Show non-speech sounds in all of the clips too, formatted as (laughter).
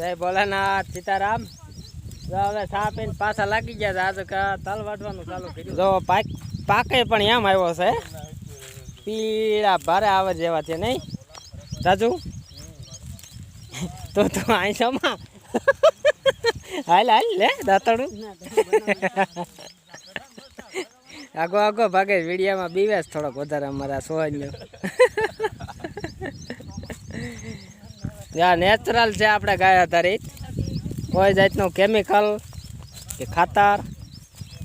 જય ભોલાનાથ, સીતારામ. હવે સાપીને પાછા લાગી ગયા હતા આજે તલ વાટવાનું ચાલુ કર્યું. જો પાક પાકે પણ એમ આવ્યો છે. પીળા ભારે આવે જેવા છે નહીં. રાજુ તો તું અહીં સમા હાલ હાલ, લે, દાતડું. આગો આગો ભાગે વિડીયામાં બીવેસ થોડોક વધારે અમારા સોહન્યો જ્યાં નેચરલ છે આપણે ગાય આધારિત. કોઈ જાતનું કેમિકલ કે ખાતર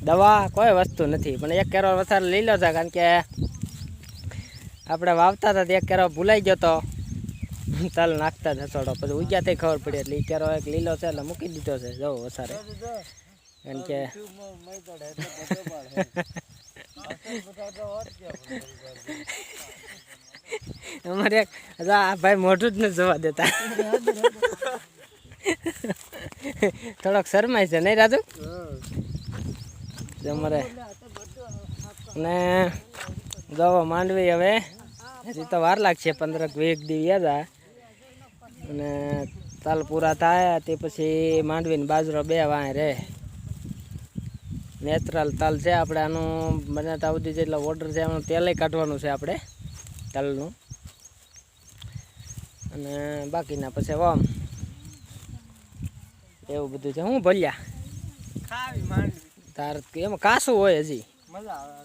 દવા કોઈ વસ્તુ નથી. પણ એક કેરો વધારે લીલો છે કારણ કે આપણે વાવતા હતા એક કેરો ભૂલાઈ ગયો તો તલ નાખતા જ થોડો પછી ઉગ્યાથી ખબર પડી એટલે એ કેરો એક લીલો છે એટલે મૂકી દીધો છે જો વધારે. કારણ કે (laughs) અમારે આ ભાઈ મોઢું જ ન જોવા દેતા. થોડોક શરમાય છે, નહીં રાજુ? અમારે ને દવા માંડવી હવે. હજી તો વાર લાગશે પંદરક વીક દી હતા અને તાલ પૂરા થાય, તે પછી માંડવીને બાજરો બે વાય રહે નેચરલ તલ છે આપણે આનું બનાવતા સુધી જેટલો ઓર્ડર છે એનું તેલય કાઢવાનું છે આપણે. તલનું અને બાકીના પછી વામ એવું બધું છે. હું ભલ્યા? તાર એમાં કાસું હોય હજી. મજા આવે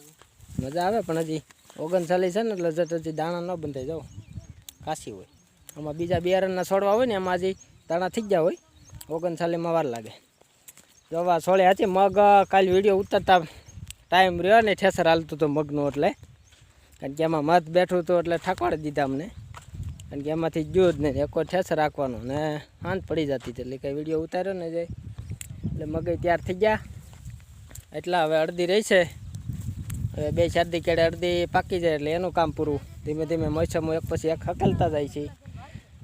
મજા આવે પણ હજી ઓગણચાલીસ છે ને એટલે જત હજી દાણા ન બંધાઈ જાવ કાશી હોય. આમાં બીજા બિયારણના છોડવા હોય ને એમાં હજી દાણા થઈ ગયા હોય. ઓગણચાલીસમાં વાર લાગે. જોવા છોડે હતી મગ કાલ વીડિયો ઉતરતા ટાઈમ રહ્યો ને ઠેસર હાલતું હતું મગનું એટલે. કારણ કે એમાં મત બેઠું હતું એટલે ઠકવાડી દીધા અમને. કારણ કે એમાંથી ગયું જ નહીં એક ઠેસ રાખવાનું ને હાંત પડી જતી હતી એટલે કંઈ વીડિયો ઉતાર્યો ને જાય. એટલે મગઈ તૈયાર થઈ ગયા. એટલા હવે અડધી રહી છે. હવે બે શરદી કેળે અડધી પાકી જાય એટલે એનું કામ પૂરું. ધીમે ધીમે મોસમો એક પછી એક હકલતા જાય છે.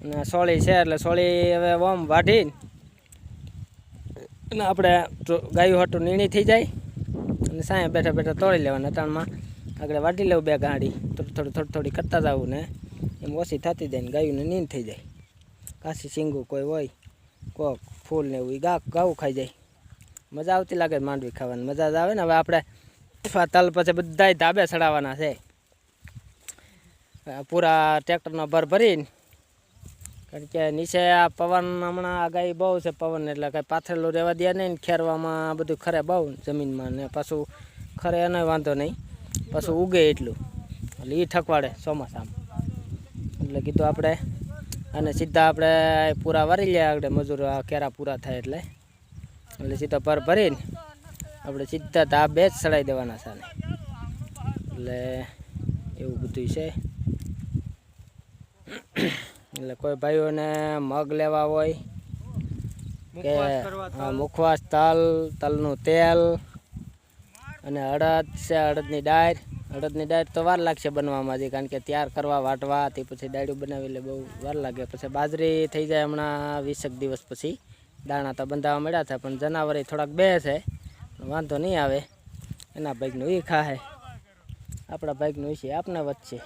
અને સોળી છે એટલે સોળી હવે ઓમ વાઢીને અને આપણે ગાયું હાટું નીણી થઈ જાય. અને સાંય બેઠા બેઠા તોડી લેવાના અટાણમાં આગળ વાઢી લઉં બે ગાડી. થોડું, થોડી થોડી થોડી કરતા જવું ને. એમ ઓછી થતી જાય ને ગાયું નીંદ થઈ જાય. કાશી સિંગું કોઈ હોય, કોક ફૂલ ને એવું ગા ગાવું ખાઈ જાય. મજા આવતી લાગે માંડવી ખાવાની. મજા જ આવે ને. હવે આપણે તલ પછી બધાય ધાબે ચડાવવાના છે. આ પૂરા ટ્રેક્ટરનો ભર ભરીને, કારણ કે નીચે આ પવન હમણાં આગાહી બહુ છે પવન, એટલે કાંઈ પાથરેલું રહેવા દે નહીં ખેરવામાં બધું ખરે બહુ જમીનમાં ને પાછું ખરે એનો વાંધો નહીં. પાછું ઉગે એટલું. એટલે એ ઠકવાડે ચોમાસામાં. એટલે કીધું આપણે અને સીધા આપણે પૂરા વારી લે આપણે મજૂર આ કેરા પૂરા થાય એટલે. એટલે સીધા પર ભરીને આપણે સીધા ધાબે જ ચડાવી દેવાના છે એટલે એવું બધું છે. એટલે કોઈ ભાઈઓને મગ લેવા હોય કે મુખવાસ તલ તલનું તેલ અને અડદ છે, અડદની ડાળ અડદની ડાયર તો વાર લાગશે બનવામાં હજી કારણ કે તૈયાર કરવા, વાટવા, તે પછી ડાળ્યું બનાવી એટલે બહુ વાર લાગે. પછી બાજરી થઈ જાય હમણાં વીસેક દિવસ પછી. દાણા તો બંધાવા મળ્યા છે પણ જનાવરે થોડાક બે છે. વાંધો નહીં આવે. એના ભાગનું એ ખાહે. આપણા ભાગનું એ છે, આપને વચ્ચે.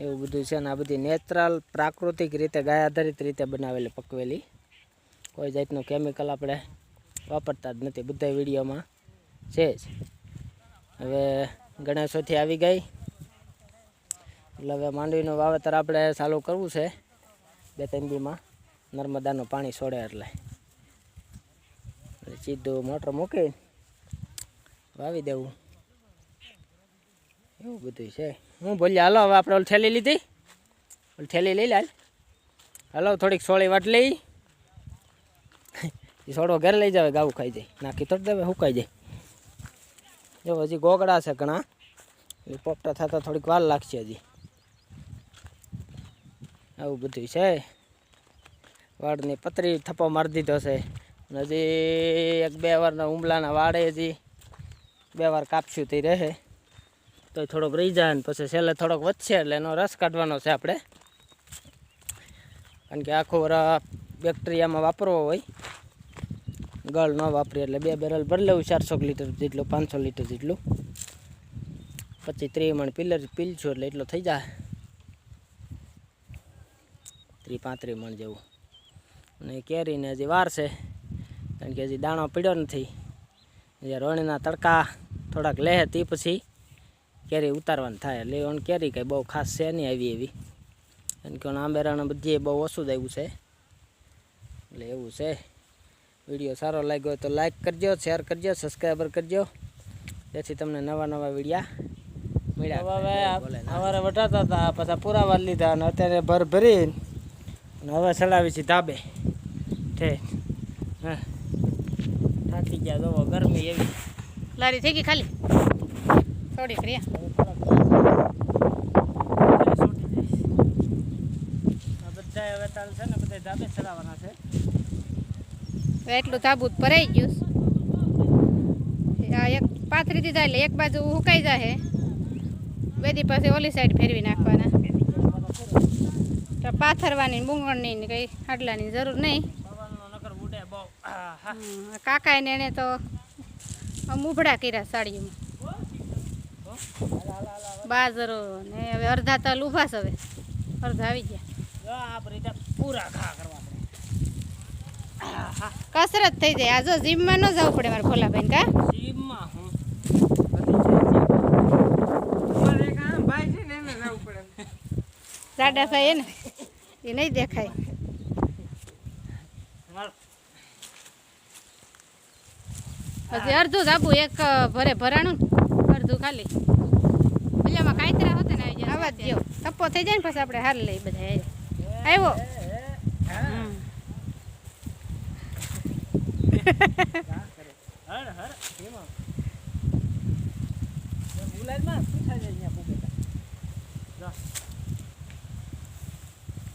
એવું બધું છે ને, આ બધી નેચરલ, પ્રાકૃતિક રીતે, ગાય આધારિત રીતે બનાવેલી, પકવેલી. કોઈ જાતનું કેમિકલ આપણે વાપરતા જ નથી બધા વિડીયોમાં. છે જ. હવે ગણેશોથી આવી ગઈ. એટલે હવે માંડવીનું વાવેતર આપણે ચાલુ કરવું છે. બે ત્રણ દીમાં નર્મદાનું પાણી છોડે એટલે. સીધું મોટર મૂકી વાવી દેવું. એવું બધું છે. હું બોલ્યા, હાલો, હવે આપણે ઓલ થેલી લીધી. ઓલ થેલી લઈ લે. હાલ. થોડીક સોળી વાટ (laughs) લઈ સોડો ઘરે લઈ જાવે, ગાવું ખાઈ જાય. નાખી તો દેવે સુકાઈ જાય. જો હજી ગોગડા છે ઘણા. એ પોપટા થતા થોડીક વાર લાગશે હજી. આવું બધું છે. વાળની પતરી થપ્પો મારી દીધો છે. હજી એક બે વારના ઉમલાના વાડે હજી બે વાર કાપશું તે રહે. તો થોડોક રહી જાય ને પછી છેલ્લે થોડોક વધશે એટલે એનો રસ કાઢવાનો છે આપણે. કારણ કે આખો વરા બેક્ટેરિયામાં વાપરવો હોય. ગળ ન વાપરીએ એટલે બે બેરલ ભરી લેવું, ચારસો લીટર જેટલું, પાંચસો લીટર જેટલું. પછી ત્રીસ મણ પિલર પીલશું એટલે એટલો થઈ જાય. ત્રી પાંત્રીસ મણ જેવું. અને કેરીને હજી વાર છે કારણ કે હજી દાણો પીડ્યો નથી. જે રોણીના તડકા થોડાક લે તે પછી કેરી ઉતારવાની થાય. એટલે ઓન કેરી કંઈ બહુ ખાસ છે નહીં આવી એવી. કારણ કે ઓન આંબેરાને બધી બહુ ઓછું જ આવ્યું છે. એટલે એવું છે. વીડિયો સારો લાગ્યો હોય તો લાઈક કરજો શેર કરજો સબસ્ક્રાઈબર કરજો. જેથી તમને નવા નવા વિડીયા મળ્યા સવારે વટાતા હતા પાછા પુરાવા લીધા અને અત્યારે ભર ભરીને હવે ચડાવી છે ધાબે. ઠીક હા. થાકી ગયા જોવો ગરમી એવી. લારી થઈ ગઈ ખાલી? થોડીક રે બધા હવે ચાલશે છે ને બધા ધાબે ચડાવવાના છે. એટલું તાબૂત ભરાઈ ગયું આ એક પાથરી દીધા એટલે એક બાજુ હુકાઈ જાય બેદી પાસે ઓલી સાઈડ ફેરવી નાખવાના. તો પાથરવાની બુંગળની કંઈ હાડલાની જરૂર નહીં. કાકા ને એને તો ઉભડા કર્યા સાડીમાં બાજરો ને હવે અડધા તલ છે હવે. અડધા આવી ગયા. પૂરા ઘા કરવા કસરત થઈ જાય. આ જો જીમમાં ન જવું પડે મારે ભોલાભાઈ કા? સીમમાં હું? ને એને જાડા થાય ને એ નહીં દેખાય. પછી અડધું જ આપું. એક ભરે ભરાણું અડધું ખાલી. પેલામાં કાંતરા હોતે ને આવી જાય આવા જ ગયો ટપ્પો થઈ જાય ને પછી આપણે હાર લઈ બધા આવ્યો હમ. હર હર સીમા ગુલાબમાં પૂછા જાય અહીંયા પૂગે જો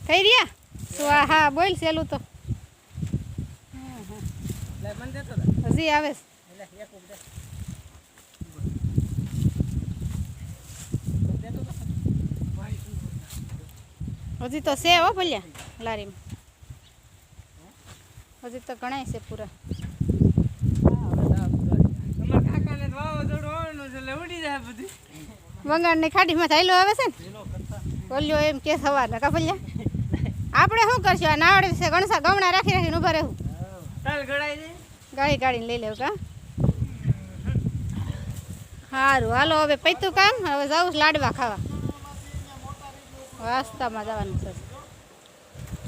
થઈ રહ્યા? તો હા, બોલ સેલું તો. હજી આવે હજી તો છે હો ભલ્યા લારીમાં. હજી તો ઘણાય છે પૂરા અમારા કાકાને તો વાવાઝોડું આવવાનું છે એટલે ઉડી જાય બધી વંગાણની ખાડીમાં થયેલો આવે છે ને બોલ્યો એમ કે સવારના કા ભલ્યા? આપણે શું કરશું? આ નાવડે છે ગણસા ગમણા રાખી રાખીને ઊભા રહેવું. ગાડી કાઢીને લઈ લેવું કા? સારું હાલો હવે પૈતું કામ હવે જાઉં લાડવા ખાવા. વાસ્તામાં જવાનું છે.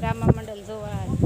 રામા મંડળ જોવા.